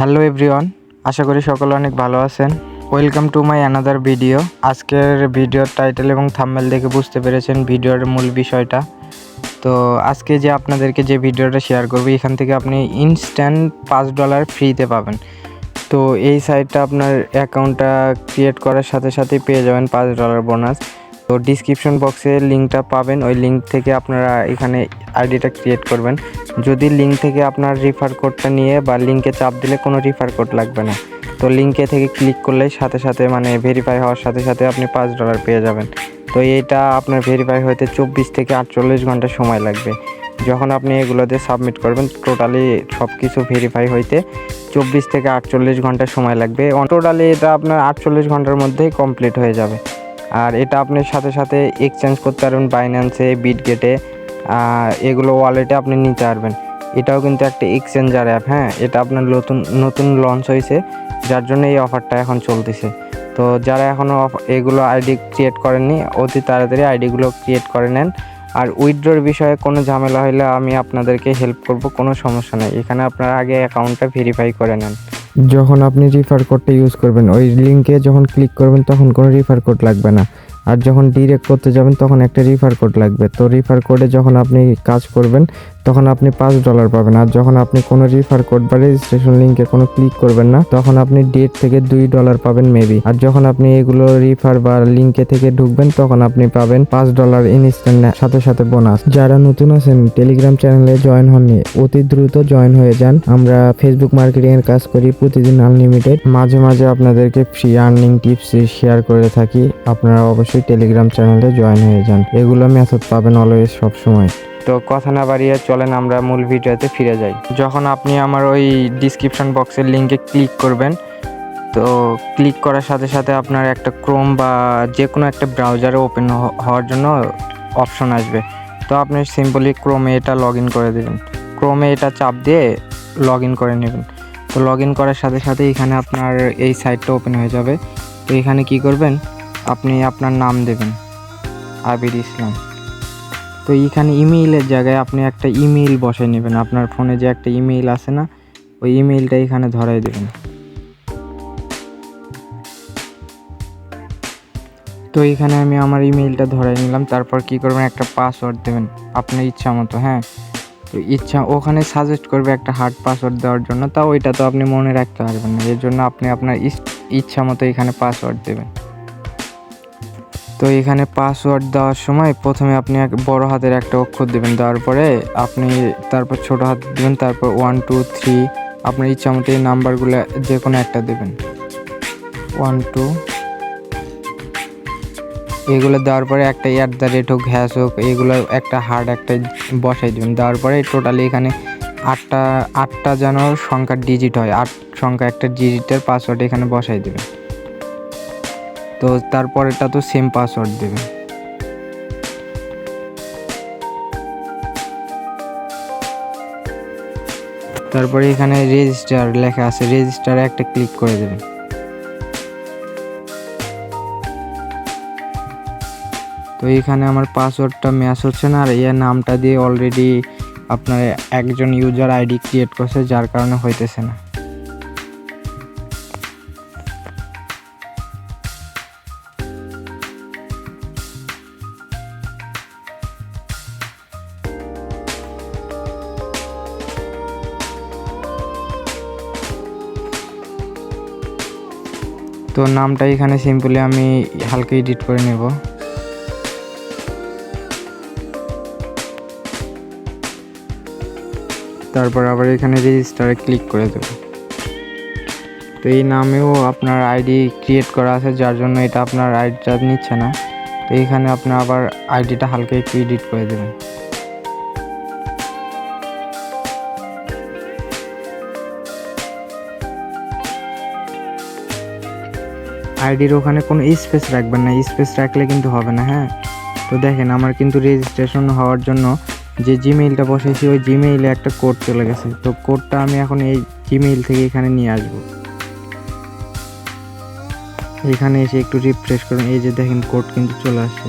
Hello everyone, আশা করি সকলে অনেক ভালো আছেন। Welcome to my another video আজকের ভিডিওর টাইটেল এবং থাম্বনেল দেখে বুঝতে পেরেছেন ভিডিওর মূল বিষয়টা। তো আজকে যে আপনাদেরকে যে ভিডিওটা শেয়ার করব, এখান থেকে আপনি ইনস্ট্যান্ট পাঁচ ডলার ফ্রিতে পাবেন। তো এই সাইটটা আপনার অ্যাকাউন্টটা ক্রিয়েট করার সাথে সাথেই পেয়ে যাবেন পাঁচ ডলার বোনাস তো ডিসক্রিপশন বক্সে লিঙ্কটা পাবেন। ওই লিঙ্ক থেকে আপনারা এখানে আইডিটা ক্রিয়েট করবেন। যদি লিঙ্ক থেকে আপনার রিফার কোডটা নিয়ে বা লিঙ্কে চাপ দিলে কোনো রিফার কোড লাগবে না। তো লিঙ্কে থেকে ক্লিক করলে সাথে সাথে মানে ভেরিফাই হওয়ার সাথে সাথে আপনি পাঁচ ডলার পেয়ে যাবেন। তো এইটা আপনার ভেরিফাই হতে চব্বিশ থেকে আটচল্লিশ ঘণ্টা সময় লাগবে। যখন আপনি এগুলোতে সাবমিট করবেন টোটালি সব কিছু ভেরিফাই হইতে চব্বিশ থেকে আটচল্লিশ ঘণ্টা সময় লাগবে। টোটালি এটা আপনার আটচল্লিশ ঘণ্টার মধ্যেই কমপ্লিট হয়ে যাবে। আর এটা আপনি সাথে সাথে এক্সচেঞ্জ করতে পারবেন বাইন্যান্সে বিটগেটে এগুলো ওয়ালেটে আপনি নিতে পারবেন। এটাও কিন্তু একটা এক্সচেঞ্জার অ্যাপ হ্যাঁ? এটা আপনার নতুন নতুন লঞ্চ হয়েছে, যার জন্য এই অফারটা এখন চলতেছে। তো যারা এখনও এগুলো আইডি ক্রিয়েট করেননি, অতি তাড়াতাড়ি আইডিগুলো ক্রিয়েট করে নেন। আর উইথড্রোর বিষয়ে কোনো ঝামেলা হলে আমি আপনাদেরকে হেল্প করব, কোনো সমস্যা নেই। এখানে আপনারা আগে অ্যাকাউন্টটা ভেরিফাই করে নেন। যখন আপনি রিফার কোডটা ইউজ করবেন, ওই লিঙ্কে যখন ক্লিক করবেন তখন কোনো রিফার কোড লাগবে না। আর যখন ডিরেক্ট করতে যাবেন তখন একটা রিফার কোড লাগবে। তো রিফার কোডে যখন আপনি কাজ করবেন তখন আপনি পাঁচ ডলার পাবেন। আর যখন আপনি কোনো রিফার কোড বা রেজিস্ট্রেশন লিঙ্কে কোনো ক্লিক করবেন না, তখন আপনি ডেট থেকে দুই ডলার পাবেন মেবি আর যখন আপনি এগুলো রিফার বা লিঙ্কে থেকে ঢুকবেন, তখন আপনি পাবেন পাঁচ ডলার ইনস্ট্যান্ট সাথে সাথে বোনাস যারা নতুন আছেন টেলিগ্রাম চ্যানেলে জয়েন হননি, অতি দ্রুত জয়েন হয়ে যান। আমরা ফেসবুক মার্কেটিং এর কাজ করি প্রতিদিন আনলিমিটেড মাঝে মাঝে আপনাদেরকে ফ্রি আর্নিং টিপস শেয়ার করে থাকি। আপনারা অবশ্যই টেলিগ্রাম চ্যানেলে জয়েন হয়ে যান। এগুলো মেথড পাবেন অলওয়েজ সব সময় তো কথা না বাড়িয়ে চলেন, আমরা মূল ভিডিওতে ফিরে যাই। যখন আপনি আমার ওই ডিসক্রিপশন বক্সের লিঙ্কে ক্লিক করবেন, তো ক্লিক করার সাথে সাথে আপনার একটা ক্রোম বা যে কোনো একটা ব্রাউজারে ওপেন হওয়ার জন্য অপশন আসবে। তো আপনি সিম্পলি ক্রোমে এটা লগ ইন করে দেবেন। ক্রোমে এটা চাপ দিয়ে লগ ইন করে নেবেন। তো লগ ইন করার সাথে সাথে এখানে আপনার এই সাইটটা ওপেন হয়ে যাবে। তো এখানে কি করবেন? আপনি আপনার নাম দেবেন, আবির ইসলাম। তো এইখানে ইমেইলের জায়গায় আপনি একটা ইমেইল বসাই নেবেন। আপনার ফোনে যে একটা ইমেইল আছে না, ওই ইমেইলটা এখানে ধরাই দেবেন। তো এখানে আমি আমার ইমেইলটা ধরাই নিলাম। তারপর কি করবেন? একটা পাসওয়ার্ড দেবেন আপনার ইচ্ছা মতো হ্যাঁ? তো ইচ্ছা, ওখানে সাজেস্ট করবে একটা হার্ড পাসওয়ার্ড দেওয়ার জন্য। তা ওইটা তো আপনি মনে রাখতে পারবেন না। এর জন্য আপনি আপনার ইচ্ছা মতো এখানে পাসওয়ার্ড দেবেন। তো এখানে পাসওয়ার্ড দেওয়ার সময় প্রথমে আপনি এক বড় হাতের একটা অক্ষর দেবেন দেওয়ার পরে আপনি তারপর ছোট হাত দেবেন, তারপর ওয়ান টু থ্রি আপনার ইচ্ছা মতো এই নাম্বারগুলো যে কোনো একটা দেবেন। ওয়ান টু এগুলো দেওয়ার পরে একটা অ্যাট দ্য রেট হোক হ্যাশ হোক, এগুলো একটা হার্ড একটা বসাই দেবেন। দেওয়ার পরে টোটালি এখানে আটটা আটটা যেন সংখ্যার ডিজিট হয়, আট সংখ্যা একটা ডিজিটের পাসওয়ার্ড এখানে বসাই দেবেন। তো তারপরেটা তো সেম পাসওয়ার্ড দেবে। তারপরে এখানে রেজিস্টার লেখা আছে রেজিস্টারে একটা ক্লিক করে দেবেন তো এখানে আমার পাসওয়ার্ডটা ম্যাচ হচ্ছে না, আর এর নামটা দিয়ে অলরেডি আপনার একজন ইউজার আইডি ক্রিয়েট করছে, যার কারণে হইতেছে না। তো নামটা এখানে সিম্পলি আমি হালকা এডিট করে নেব। তারপর আবার এখানে রেজিস্টারে ক্লিক করে দেব। তো এই নামেও আপনার আইডি ক্রিয়েট করা আছে, যার জন্য এটা আপনার আইডিটা নিচ্ছে না। তো এখানে আপনার আবার আইডিটা হালকা একটু এডিট করে দেবেন। আইডির ওখানে কোনো স্পেস রাখবেন না স্পেস রাখলে কিন্তু হবে না হ্যাঁ? তো দেখেন, আমার কিন্তু রেজিস্ট্রেশন হওয়ার জন্য যে জিমেইলটা বসেছি, ওই জিমেইলে একটা কোড চলে গেছে। তো কোডটা আমি এখন এই জিমেইল থেকে এখানে নিয়ে আসব। এখানে এসে একটু রিফ্রেশ করুন, এই যে দেখেন কোড কিন্তু চলে আসছে।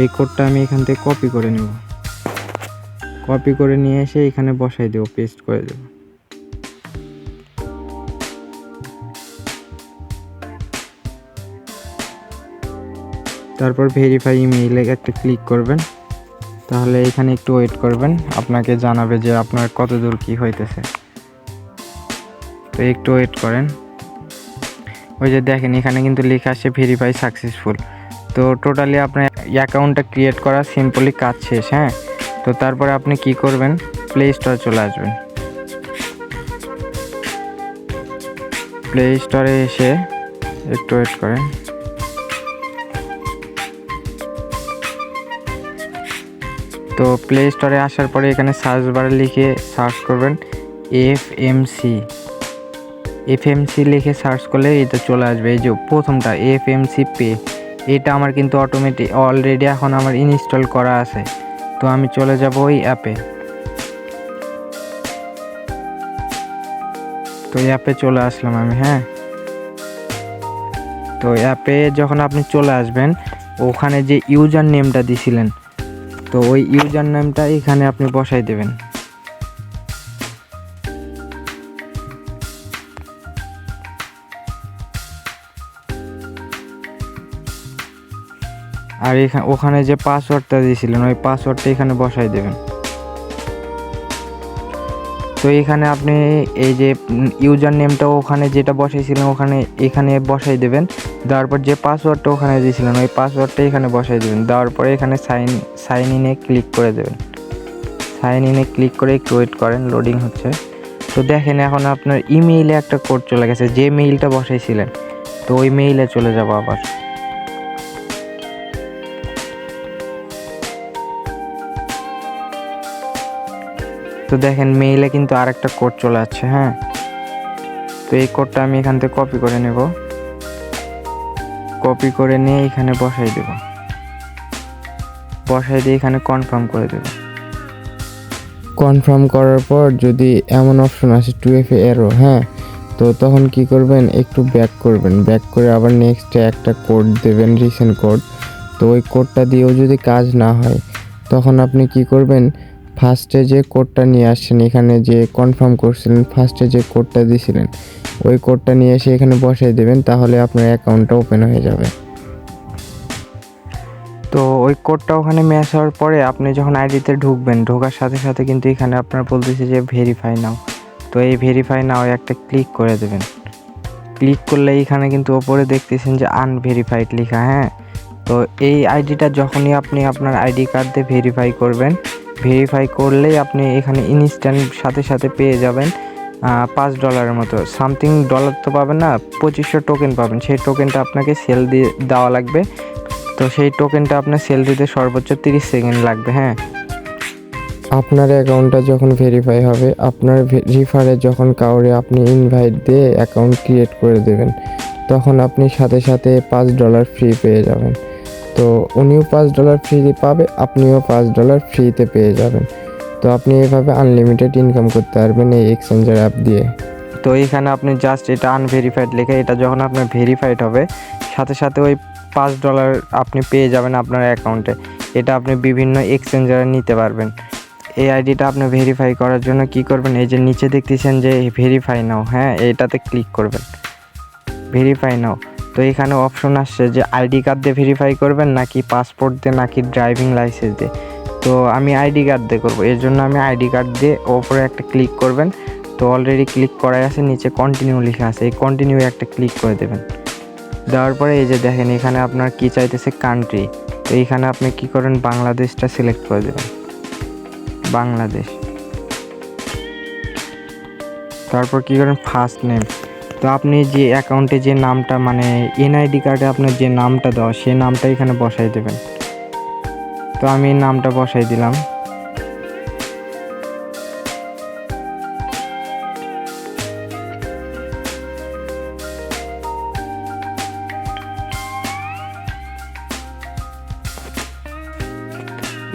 এই কোডটা আমি এখান থেকে কপি করে নেব। কপি করে নিয়ে এসে এখানে বসাই দেবো পেস্ট করে দেবো। তারপর ভেরিফাই ইমেইলে একটা ক্লিক করবেন। তাহলে এখানে একটু ওয়েট করবেন। আপনাকে জানাবে যে আপনার কত দূর কী হইতেছে। তো একটু ওয়েট করেন। ওই যে দেখেন, এখানে কিন্তু লেখা আসছে ভেরিফাই সাকসেসফুল তো টোটালি আপনার অ্যাকাউন্টটা ক্রিয়েট করা সিম্পলি কাজ শেষ হ্যাঁ? তো তারপরে আপনি কি করবেন? প্লে স্টোরে চলে আসবেন। প্লে স্টোরে এসে একটু ওয়েট করেন। তো প্লে স্টোরে আসার পরে এখানে সার্চ বারে লিখে সার্চ করবেন F M C F M C লিখে সার্চ করলে এটা চলে আসবে। এই যে প্রথমটা এফ এম সি পে এটা আমার কিন্তু অটোমেটিক অলরেডি এখন আমার ইনস্টল করা আছে। তো আমি চলে যাব ওই অ্যাপে তো অ্যাপে চলে আসলাম আমি হ্যাঁ। তো অ্যাপে যখন আপনি চলে আসবেন, ওখানে যে ইউজার নেমটা দিছিলেন তো ওই ইউজার নেমটা এখানে আপনি বসাই দেবেন। আর এখানে ওখানে যে পাসওয়ার্ডটা দিয়েছিলেন, ওই পাসওয়ার্ডটা এখানে বসাই দেবেন। তো এখানে আপনি এই যে ইউজার নেমটা ওখানে যেটা বসাইছিলেন, ওখানে এখানে বসাই দেবেন। দেওয়ার পর যে পাসওয়ার্ডটা ওখানে দিয়েছিলেন, ওই পাসওয়ার্ডটা এখানে বসাই দেবেন। দেওয়ার পরে এখানে সাইন সাইন ইনে ক্লিক করে দেবেন। সাইন ইনে ক্লিক করে একটু ওয়েট করেন, লোডিং হচ্ছে। তো দেখেন এখন আপনার ইমেইলে একটা কোড চলে গেছে, যে মেইলটা বসাইছিলেন, তো ওই মেইলে চলে যাব আবার। তো দেখেন মেইলে কিন্তু আরেকটা কোড চলে আসছে হ্যাঁ? তো এই কোডটা আমি এখান থেকে কপি করে নেব। কপি করে নিয়ে এখানে বসাই দেব। বসাই দিয়ে এখানে কনফার্ম করে দেব। কনফার্ম করার পর যদি এমন অপশন আসে টু এফ এরো হ্যাঁ? তো তখন কি করবেন? একটু ব্যাক করবেন। ব্যাক করে আবার নেক্সটে একটা কোড দেবেন রিসেন্ট কোড তো ওই কোডটা দিয়েও যদি কাজ না হয়, তখন আপনি কি করবেন? ফার্স্টে যে কোডটা নিয়ে আসছেন, এখানে যে কনফার্ম করছিলেন, ফার্স্টে যে কোডটা দিয়েছিলেন ওই কোডটা নিয়ে এসে এখানে বসাই দেবেন, তাহলে আপনার অ্যাকাউন্টটা ওপেন হয়ে যাবে। তো ওই কোডটা ওখানে ম্যাচ হওয়ার পরে আপনি যখন আইডিতে ঢুকবেন, ঢোকার সাথে সাথে কিন্তু এখানে আপনার বলতেছে যে ভেরিফাই নাও তো এই ভেরিফাই নাও একটা ক্লিক করে দেবেন। ক্লিক করলে এখানে কিন্তু ওপরে দেখতেছেন যে আনভেরিফাইড লেখা হ্যাঁ? তো এই আইডিটা যখনই আপনি আপনার আইডি কার্ড দিয়ে ভেরিফাই করবেন ভেরিফাই করলেই আপনি এখানে ইনস্ট্যান্ট সাথে সাথে পেয়ে যাবেন পাঁচ ডলারের মতো। সামথিং ডলার তো পাবেন না, পঁচিশশো টোকেন পাবেন। সেই টোকেনটা আপনাকে সেল দিয়ে দেওয়া লাগবে। তো সেই টোকেনটা আপনার সেল দিতে সর্বোচ্চ তিরিশ সেকেন্ড লাগবে হ্যাঁ। আপনার অ্যাকাউন্টটা যখন ভেরিফাই হবে, আপনার রিফারে যখন কাউরে আপনি ইনভাইট দিয়ে অ্যাকাউন্ট ক্রিয়েট করে দেবেন, তখন আপনি সাথে সাথে পাঁচ ডলার ফ্রি পেয়ে যাবেন। তো উনিও পাঁচ ডলার ফ্রি পাবে, আপনিও পাঁচ ডলার ফ্রিতে পেয়ে যাবেন। তো আপনি এভাবে আনলিমিটেড ইনকাম করতে পারবেন এই এক্সচেঞ্জার অ্যাপ দিয়ে। তো এখানে আপনি জাস্ট এটা আনভেরিফাইড লেখে, এটা যখন আপনার ভেরিফাইড হবে, সাথে সাথে ওই পাঁচ ডলার আপনি পেয়ে যাবেন আপনার অ্যাকাউন্টে এটা আপনি বিভিন্ন এক্সচেঞ্জারে নিতে পারবেন। এই আইডিটা আপনি ভেরিফাই করার জন্য কি করবেন, এই যে নিচে দেখতেছেন যে ভেরিফাই নাও হ্যাঁ এটাতে ক্লিক করবেন। ভেরিফাই নাও তো এখানে অপশন আসছে যে আইডি কার্ড দিয়ে ভেরিফাই করবেন নাকি পাসপোর্ট দিয়ে, নাকি ড্রাইভিং লাইসেন্স দিয়ে। তো আমি আইডি কার্ড দিয়ে করব। এর জন্য আমি আইডি কার্ড দিয়ে ওপরে একটা ক্লিক করবেন। তো অলরেডি ক্লিক করাই আছে, নিচে কন্টিনিউ লেখা আছে। এই কন্টিনিউ একটা ক্লিক করে দেবেন। দেওয়ার পরে এই যে দেখেন, এখানে আপনার কি চাইতেছে কান্ট্রি তো এখানে আপনি কি করেন, বাংলাদেশটা সিলেক্ট করে দেবেন। বাংলাদেশ। তারপর কি করেন ফার্স্ট নেম তো আপনি যে অ্যাকাউন্টে যে নামটা মানে এনআইডি কার্ডে আপনার যে নামটা দেওয়া, সেই নামটা এখানে বসাই দেবেন। তো আমি নামটা বসাই দিলাম।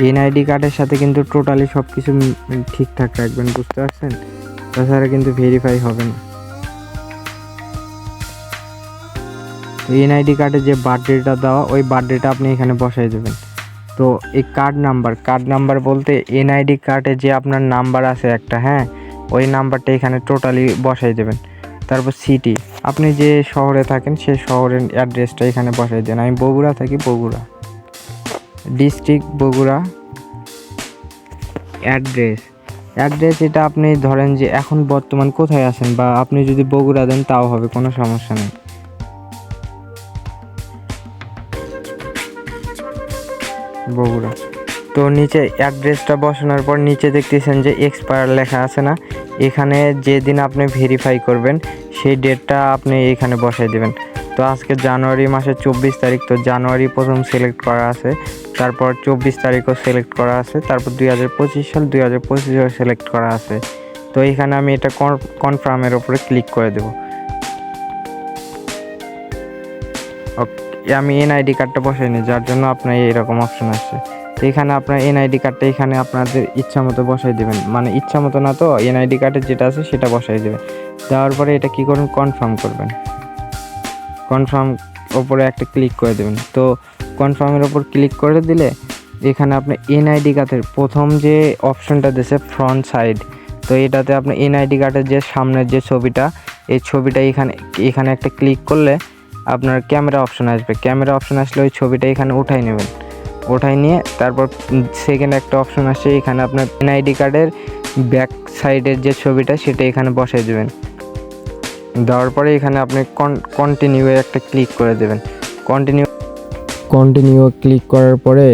এনআইডি কার্ডের সাথে কিন্তু টোটালি সব কিছু ঠিকঠাক রাখবেন, বুঝতে পারছেন? তাছাড়া কিন্তু ভেরিফাই হবে না। এনআইডি কার্ডে যে বার্থডেটা দেওয়া, ওই বার্থডেটা আপনি এখানে বসাই দেবেন। তো এই কার্ড নাম্বার কার্ড নাম্বার বলতে এনআইডি কার্ডে যে আপনার নাম্বার আছে একটা হ্যাঁ ওই নাম্বারটা এখানে টোটালি বসাই দেবেন। তারপর সিটি, আপনি যে শহরে থাকেন সেই শহরের অ্যাড্রেসটা এখানে বসাই দেন। আমি বগুড়া থাকি Bogura. District Bogura address. Address এটা আপনি ধরেন যে এখন বর্তমান কোথায় আছেন, বা আপনি যদি বগুড়া দেন তাও হবে, কোনো সমস্যা নেই। বগুড়া। তো নিচে অ্যাড্রেসটা বসানোর পর নিচে দেখতেছেন যে এক্সপায়ার লেখা আছে না? এখানে যেদিন আপনি ভেরিফাই করবেন, সেই ডেটটা আপনি এখানে বসাই দেবেন। তো আজকে জানুয়ারি মাসের চব্বিশ তারিখ, তো জানুয়ারি প্রথম সিলেক্ট করা আছে, তারপর চব্বিশ তারিখও সিলেক্ট করা আছে, তারপর দুই হাজার পঁচিশ সাল দুই হাজার পঁচিশেও সিলেক্ট করা আছে। তো এখানে আমি এটা কনফার্মের ওপরে ক্লিক করে দেবো। আমি এনআইডি কার্ডটা বসাই নি, যার জন্য আপনার এরকম অপশন আসছে। তো এখানে আপনার এনআইডি কার্ডটা এখানে আপনাদের ইচ্ছা মতো বসাই দেবেন। মানে ইচ্ছা মতো না তো এনআইডি কার্ডের যেটা আছে সেটা বসাই দেবেন। দেওয়ার পরে এটা কি করবেন? কনফার্ম করবেন। কনফার্ম ওপরে একটা ক্লিক করে দেবেন। তো কনফার্মের ওপর ক্লিক করে দিলে এখানে আপনি এনআইডি কার্ডের প্রথম যে অপশনটা দিয়েছে ফ্রন্ট সাইড তো এটাতে আপনি এনআইডি কার্ডের যে সামনের যে ছবিটা, এই ছবিটা এখানে এখানে একটা ক্লিক করলে আপনার ক্যামেরা অপশন আসবে। ক্যামেরা অপশন আসলে ওই ছবিটা এখানে উঠাই নেবেন। ওঠাই নিয়ে তারপর সেকেন্ড একটা অপশন আসে, এখানে আপনার এনআইডি কার্ডের ব্যাক সাইডের যে ছবিটা, সেটা এখানে বসাই দেবেন। দেওয়ার পরে এখানে আপনি কন্টিনিউ একটা ক্লিক করে দেবেন। কন্টিনিউ কন্টিনিউ ক্লিক করার পরে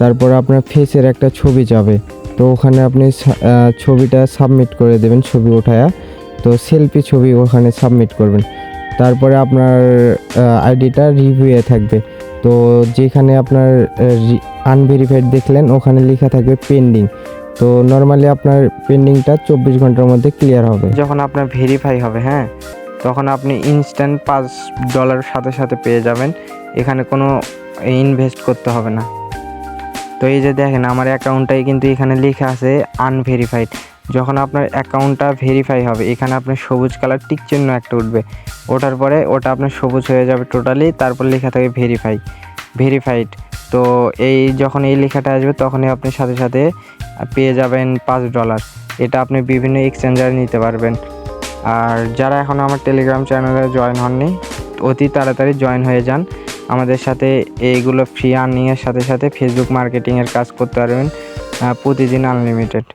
তারপর আপনার ফেসের একটা ছবি যাবে। তো ওখানে আপনি ছবিটা সাবমিট করে দেবেন ছবি ওঠায়া তো সেলফি ছবি ওখানে সাবমিট করবেন। তারপরে আপনার আইডিটা রিভিউয়ে থাকবে। তো যেখানে আপনার আনভেরিফাইড দেখলেন, ওখানে লেখা থাকবে পেন্ডিং তো নর্মালি আপনার পেন্ডিংটা চব্বিশ ঘণ্টার মধ্যে ক্লিয়ার হবে। যখন আপনার ভেরিফাই হবে হ্যাঁ? তখন আপনি ইনস্ট্যান্ট পাঁচ ডলার সাথে সাথে পেয়ে যাবেন। এখানে কোনো ইনভেস্ট করতে হবে না। তো এই যে দেখেন, আমার অ্যাকাউন্টটাই কিন্তু এখানে লেখা আছে আনভেরিফাইড যখন আপনার অ্যাকাউন্টটা ভেরিফাই হবে, এখানে আপনার সবুজ কালার টিক চিহ্ন একটা উঠবে। ওঠার পরে ওটা আপনার সবুজ হয়ে যাবে টোটালি তারপর লেখা থাকে ভেরিফাই ভেরিফাইড তো এই যখন এই লেখাটা আসবে, তখনই আপনি সাথে সাথে পেয়ে যাবেন পাঁচ ডলার এটা আপনি বিভিন্ন এক্সচেঞ্জারে নিতে পারবেন। আর যারা এখন আমার টেলিগ্রাম চ্যানেলে জয়েন হননি, অতি তাড়াতাড়ি জয়েন হয়ে যান। আমাদের সাথে এইগুলো ফ্রি আর্নিংয়ের সাথে সাথে ফেসবুক মার্কেটিংয়ের কাজ করতে পারবেন প্রতিদিন আনলিমিটেড